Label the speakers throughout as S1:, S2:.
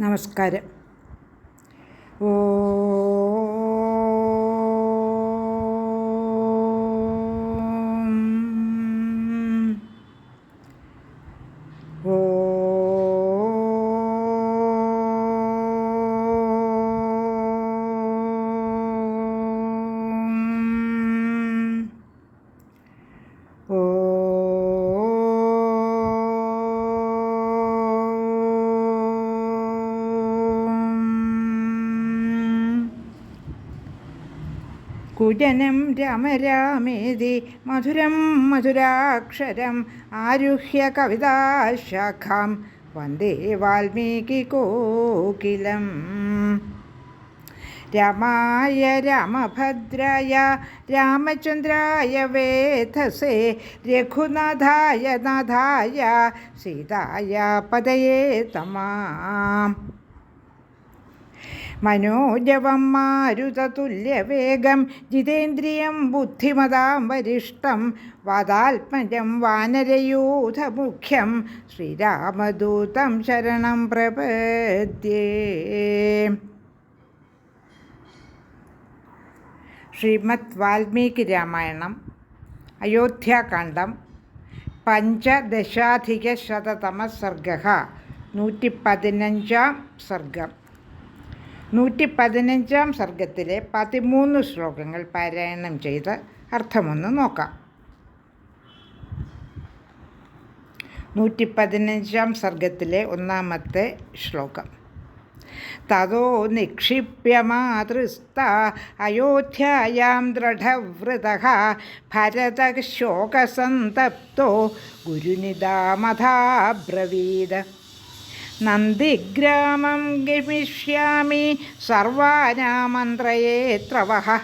S1: നമസ്കാരം. ഓ കുജനം രമരാമേതി മധുരം മധുരാക്ഷരം ആരുഹ്യ കവിതാശാഖാം വന്ദേ വാൽമീകി കോകിലം രമായ രാമഭദ്രായ രാമചന്ദ്രായ വേധസേ രഘുനാഥായ നാഥായ സീതായ പദയേ തമാം മനോജവം മാരുതതുല്യവേഗം ജിതേന്ദ്രിയം ബുദ്ധിമതാം വരിഷ്ടം വദാത്മജം വാനരയൂഥമുഖ്യം ശ്രീരാമദൂതം ശരണം പ്രപദ്യേ. ശ്രീമദ് വാൽമീകി രാമായണം അയോധ്യാകാന്ഡം പഞ്ചദശാധികശതമസർഗ നൂറ്റി പതിനഞ്ചാം സർഗം. നൂറ്റി പതിനഞ്ചാം സർഗത്തിലെ പതിമൂന്ന് ശ്ലോകങ്ങൾ പാരായണം ചെയ്ത് അർത്ഥമൊന്ന് നോക്കാം. നൂറ്റി പതിനഞ്ചാം സർഗത്തിലെ ഒന്നാമത്തെ ശ്ലോകം. തതോ നിക്ഷിപ്യ മാതൃസ്ത അയോധ്യയാം ദൃഢവ്രത ഭരത ഭരതശോകസന്തപ്തോ ഗുരുനിതാമഥാബ്രവീത് നന്ദിഗ്രാമം ഗമിഷ്യാമി സർവാനാമന്ത്രയേത്ര വഹ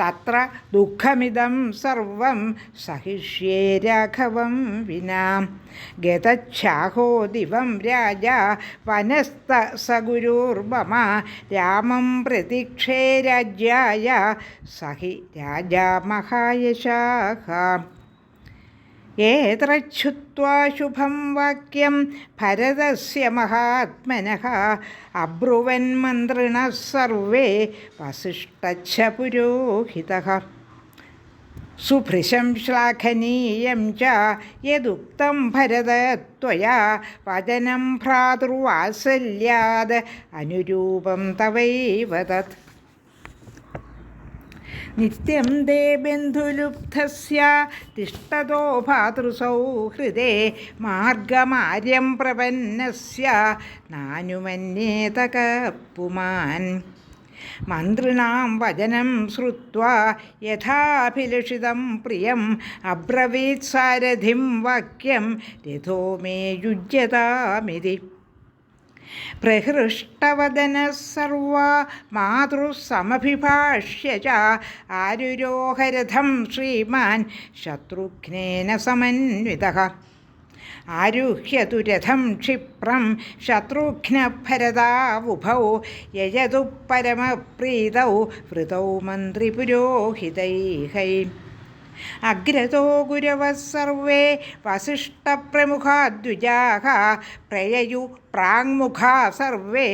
S1: തത്ര ദുഃഖമിതം സർവം സഹിഷ്യേ രാഘവം വിനാ. ഗതച്ഛാഹോ ദിവം രാജ വനസ്ത സഗുരുർമമ. രാമം പ്രതീക്ഷേ രാജ്യായ സഹി രാജാ മഹായശാഹ ഏത്രച്ഛുത്വാ ശുഭം വാക്യം ഭരതസ്യ മഹാത്മനഃ. അബ്രുവൻ മന്ത്രിണ സർവേ വസിഷ്ഠച്ഛ പുരോഹിതഃ. സുഭൃശം ശ്ലാഘനീയം ച യദുക്തം ഭരത ത്വയാ വചനം ഭ്രാതൃവാത്സല്യാത് അനുരൂപം തവൈവ നിത്യം ദേ ബന്ധുലുബ്ധസ്യ ഭാതൃസൗഹൃദേ മാർഗമാര്യം പ്രപന്നസ്യ നാനുമന്യേതക പുമാൻ. മന്ത്രിണാം വചനം ശ്രുത്വാ യഥാഭിലഷിതം പ്രിയം അബ്രവീത് സാരഥിം വാക്യം രഥോ മേ യുജ്യതാമിതി. പ്രഹൃഷ്ടവദന സർവ മാതൃസമഭിഭാഷ്യ ആരുരോഹരഥം ശ്രീമാൻ ശത്രുഘ്നേന സമന്വിത. ആരുഹ്യതു രഥം ക്ഷിപ്രം ശത്രുഘ്നഭരതാവുഭൗ. യജതു പരമപ്രീതൗ വൃതൗ മന്ത്രിപുരോഹിതൈഹൈ. അഗ്രതോ ഗുരവः വസിഷ്ഠപ്രമുഖാദ്വിജാः പ്രയയു പ്രാങ്മുഖാ സർവേ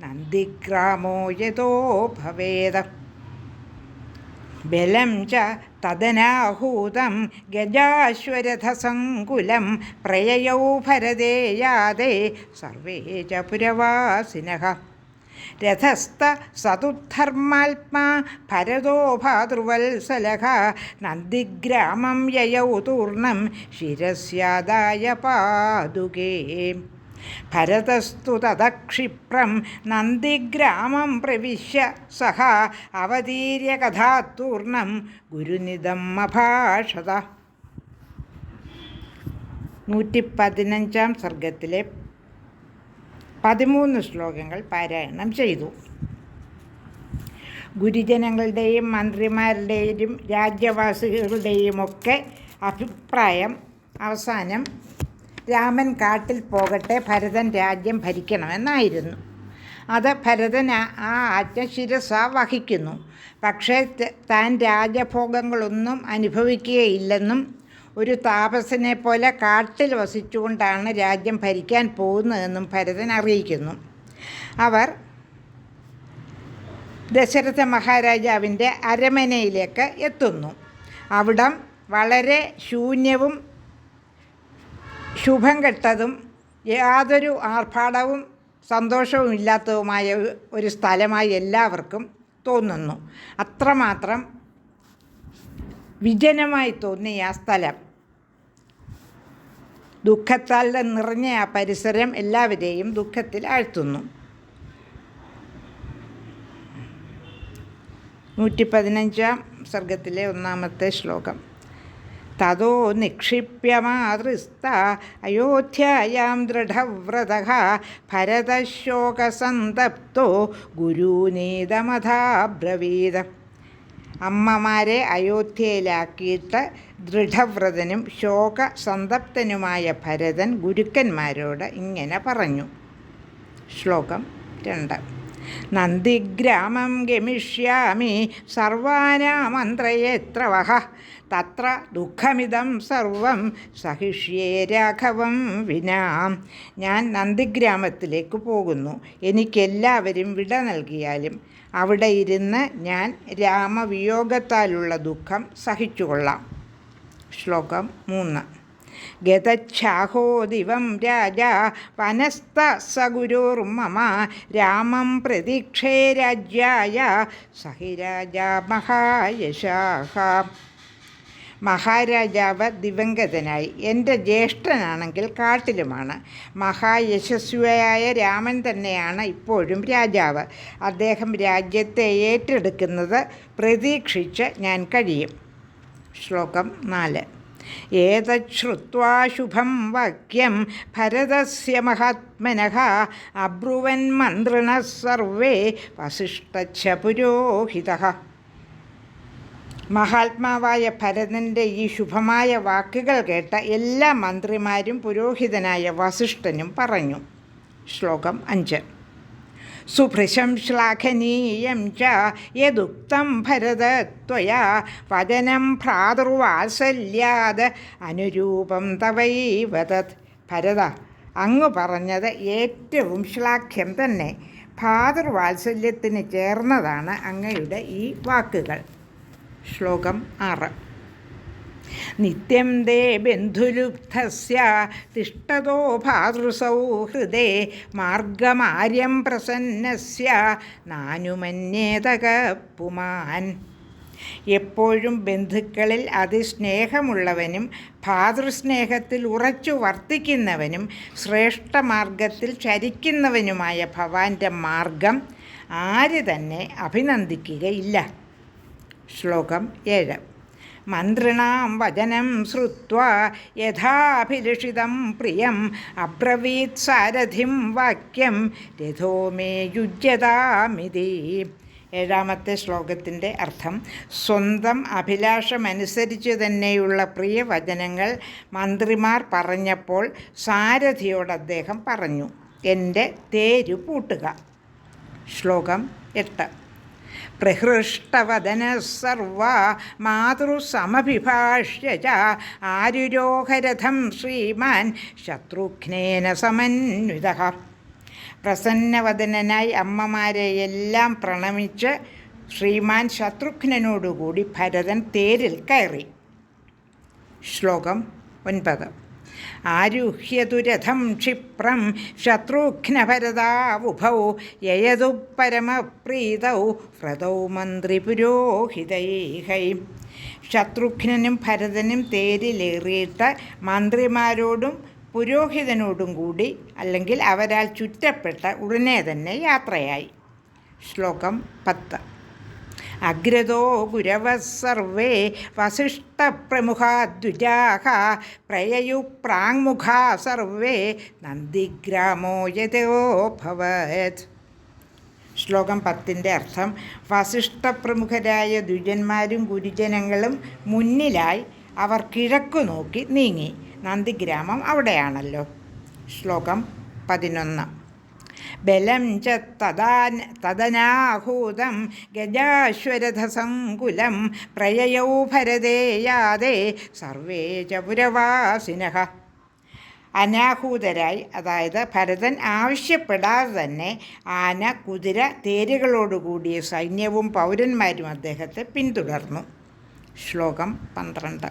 S1: നന്ദിഗ്രാമോ യഥോ ഭവേദ ബലം ച തദനാഹൂതം ഗജാശ്വരഥസങ്കുലം പ്രയയൗ ഭരതേ യാതേ സർവേ ച പുരവാസിനഃ രഥസ്ഥ സതുധർമാത്മാ ഭരതോ ഭാതൃവത്സലഹ നന്ദിഗ്രാമം യയൗ തൂർണം ശിരസ്യാദായ പാതുകേ ഭരതസ്തു തദക്ഷിപ്രം നന്ദിഗ്രാമം പ്രവിശ്യ സഹ അവതീര്യ കഥാത്തൂർണം ഗുരുനിതം അഭാഷത. നൂറ്റി പതിനഞ്ചാം സർഗത്തിലെ പതിമൂന്ന് ശ്ലോകങ്ങൾ പാരായണം ചെയ്തു. ഗുരുജനങ്ങളുടെയും മന്ത്രിമാരുടെയും രാജ്യവാസികളുടെയും ഒക്കെ അഭിപ്രായം അവസാനം രാമൻ കാട്ടിൽ പോകട്ടെ ഭരതൻ രാജ്യം ഭരിക്കണമെന്നായിരുന്നു അത് ഭരതൻ ആ- ആജ്ഞ ശിരസ വഹിക്കുന്നു. പക്ഷേ താൻ രാജഭോഗങ്ങളൊന്നും അനുഭവിക്കുകയില്ലെന്നും ഒരു താപസനെ പോലെ കാട്ടിൽ വസിച്ചുകൊണ്ടാണ് രാജ്യം ഭരിക്കാൻ പോകുന്നതെന്നും ഭരതൻ അറിയിക്കുന്നു. അവർ ദശരഥ മഹാരാജാവിന്റെ അരമനയിലേക്ക് എത്തുന്നു. അവിടം വളരെ ശൂന്യവും ശുഭം കെട്ടതും യാതൊരു ആർഭാടവും സന്തോഷവും ഇല്ലാത്തതുമായ ഒരു സ്ഥലമായി എല്ലാവർക്കും തോന്നുന്നു. അത്രമാത്രം വിജനമായി തോന്നിയ ആ സ്ഥലം. ദുഃഖത്താൽ നിറഞ്ഞ ആ പരിസരം എല്ലാവരെയും ദുഃഖത്തിൽ ആഴ്ത്തുന്നു. നൂറ്റി പതിനഞ്ചാം സർഗത്തിലെ ഒന്നാമത്തെ ശ്ലോകം. തതോ നിക്ഷിപ്യമാതൃസ്ത അയോധ്യായാം ദൃഢവ്രത ഭരതശോകസന്തപ്തോ ഗുരുനീതമഥാബ്രവീത. അമ്മമാരെ അയോധ്യയിലാക്കിയിട്ട് ദൃഢവ്രതനും ശോകസന്തപ്തനുമായ ഭരതൻ ഗുരുക്കന്മാരോട് ഇങ്ങനെ പറഞ്ഞു. ശ്ലോകം രണ്ട്. നന്ദിഗ്രാമം ഗമിഷ്യാമി സർവാനാമന്ത്രയെത്ര വഹ തത്ര ദുഃഖമിതം സർവം സഹിഷ്യേ രാഘവം വിനാ. ഞാൻ നന്ദിഗ്രാമത്തിലേക്ക് പോകുന്നു. എനിക്കെല്ലാവരും വിട നൽകിയാലും അവിടെ ഇരുന്ന് ഞാൻ രാമവിയോഗത്താലുള്ള ദുഃഖം സഹിച്ചുകൊള്ളാം. ശ്ലോകം മൂന്ന്. ഗതച്ഛാഹോ ദിവം രാജ വനസ്ഥ സഗുരുർമമ രാമം പ്രതീക്ഷേ രാജ്യായ സഹി രാജ മഹായശാഹ മഹാരാജാവ് ദിവംഗതനായി. എന്റെ ജ്യേഷ്ഠനാണെങ്കിൽ കാട്ടിലുമാണ്. മഹായശസ്വിയായ രാമൻ തന്നെയാണ് ഇപ്പോഴും രാജാവ്. അദ്ദേഹം രാജ്യത്തെ ഏറ്റെടുക്കുന്നത് പ്രതീക്ഷിച്ച് ഞാൻ കഴിയും. ശ്ലോകം നാല്. ശ്രുവാശുഭം ശുഭം വാക്യം ഭരതസ്യ മഹാത്മനഃ അബ്രുവൻ മന്ത്രിണ സർവേ വസിഷ്ഠ പുരോഹിത. മഹാത്മാവായ ഭരതന്റെ ഈ ശുഭമായ വാക്കുകൾ കേട്ട എല്ലാ മന്ത്രിമാരും പുരോഹിതനായ വസിഷ്ഠനും പറഞ്ഞു. ശ്ലോകം അഞ്ച്. സുഭൃശം ശ്ലാഘനീയം ച യദുക്തം ഭരത ത്വയാ വചനം ഭ്രാതൃവാത്സല്യാത് അനുരൂപം തവൈവ തത് ഭരത അങ്ങ് പറഞ്ഞത് ഏറ്റവും ശ്ലാഘ്യം തന്നെ. ഭാതൃവാത്സല്യത്തിന് ചേർന്നതാണ് അങ്ങയുടെ ഈ വാക്കുകൾ. ശ്ലോകം ആറ്. നിത്യം ദേ ബന്ധുലുബ്ധസ്യ തിഷ്ടതോ ഭാതൃസൗഹൃദേ മാർഗമാര്യം പ്രസന്നസ്യ നാനുമന്യേതക പുമാൻ. എപ്പോഴും ബന്ധുക്കളിൽ അതിസ്നേഹമുള്ളവനും ഭാതൃസ്നേഹത്തിൽ ഉറച്ചു വർത്തിക്കുന്നവനും ശ്രേഷ്ഠമാർഗത്തിൽ ചരിക്കുന്നവനുമായ ഭവാന്റെ മാർഗം ആര് തന്നെ അഭിനന്ദിക്കുകയില്ല. ശ്ലോകം ഏഴ്. മന്ത്രിണാം വചനം ശ്രുത്വാ യഥാഭിലഷിതം പ്രിയം അബ്രവീത് സാരഥിം വാക്യം രഥോ മേ യുജ്യതാമിതി. ഏഴാമത്തെ ശ്ലോകത്തിന്റെ അർത്ഥം സ്വന്തം അഭിലാഷമനുസരിച്ച് തന്നെയുള്ള പ്രിയ വചനങ്ങൾ മന്ത്രിമാർ പറഞ്ഞപ്പോൾ സാരഥിയോട് അദ്ദേഹം പറഞ്ഞു എന്റെ തേരു പൂട്ടുക. ശ്ലോകം എട്ട്. പ്രഹൃഷ്ടവദന സർവ മാതൃസമഭിഭാഷ്യ ആരുരോഹരഥം ശ്രീമാൻ ശത്രുഘ്നേന സമന്വിത. പ്രസന്നവദനായി അമ്മമാരെയെല്ലാം പ്രണമിച്ച് ശ്രീമാൻ ശത്രുഘ്നനോടുകൂടി ഭരതൻ തേരിൽ കയറി. ശ്ലോകം ഒൻപത്. ആരുഹ്യതുരഥം ക്ഷിപ്രം ശത്രുഘ്നഭരതാവുഭൗ യയതു പരമപ്രീതൗ വ്രതൗ മന്ത്രിപുരോഹിതൈഹൈ. ശത്രുഘ്നനും ഭരതനും തേരിലേറിയിട്ട് മന്ത്രിമാരോടും പുരോഹിതനോടും കൂടി അല്ലെങ്കിൽ അവരാൽ ചുറ്റപ്പെട്ട ഉടനെ തന്നെ യാത്രയായി. ശ്ലോകം പത്ത്. അഗ്രതോ ഗുരവ സർവേ വസിഷ്ഠപ്രമുഖാദ്വിജാഹ പ്രയയു പ്രാങ്മുഖാ സർവേ നന്ദിഗ്രാമോ യഥോഭവത് ശ്ലോകം പത്തിന്റെ അർത്ഥം വസിഷ്ഠപ്രമുഖരായ ദ്വിജന്മാരും ഗുരുജനങ്ങളും മുന്നിലായി അവർ കിഴക്കു നോക്കി നീങ്ങി. നന്ദിഗ്രാമം അവിടെയാണല്ലോ. ശ്ലോകം പതിനൊന്ന്. ബലം ച തദാ തദനാഹൂതം ഗജാശ്വരഥസങ്കുലം പ്രയയൗ ഭരതേയാതെ സർവേ ച പുരവാസിനഃ അനാഹൂതരായി അതായത് ഭരതൻ ആവശ്യപ്പെടാതെ തന്നെ ആന കുതിര തേരുകളോടുകൂടിയ സൈന്യവും പൗരന്മാരും അദ്ദേഹത്തെ പിന്തുടർന്നു. ശ്ലോകം പന്ത്രണ്ട്.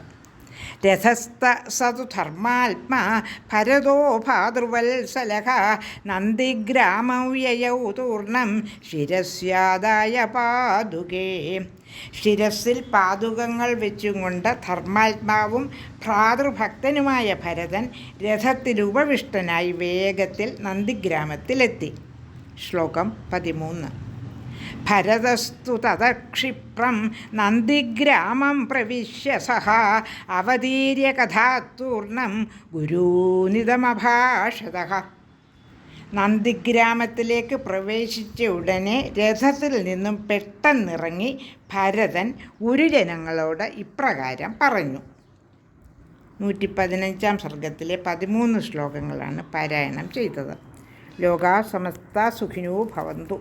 S1: രഥസ്ഥ ധർമാത്മാ ഭരതോ ഭാതൃവത്സലഹ നന്ദിഗ്രാമവ്യയൗ തൂർണം ശിരസ്യാദായ പാതുകേ ശിരസിൽ പാതുകങ്ങൾ വെച്ചും കൊണ്ട് ധർമാത്മാവും ഭ്രാതൃഭക്തനുമായ ഭരതൻ രഥത്തിൽ ഉപവിഷ്ടനായി വേഗത്തിൽ നന്ദിഗ്രാമത്തിലെത്തി. ശ്ലോകം പതിമൂന്ന്. ഭരതസ്തു തതക്ഷിപ്രം നന്ദിഗ്രാമം പ്രവിശ്യ സഹ അവതീര്യ കഥാത്തൂർണം ഗുരൂനിതമഭാഷത നന്ദിഗ്രാമത്തിലേക്ക് പ്രവേശിച്ച ഉടനെ രഥത്തിൽ നിന്നും പെട്ടെന്നിറങ്ങി ഭരതൻ ഗുരുജനങ്ങളോട് ഇപ്രകാരം പറഞ്ഞു. നൂറ്റി പതിനഞ്ചാം സർഗത്തിലെ പതിമൂന്ന് ശ്ലോകങ്ങളാണ് പാരായണം ചെയ്തത്. ലോകാ സമസ്ത സുഖിനോ ഭവന്തു.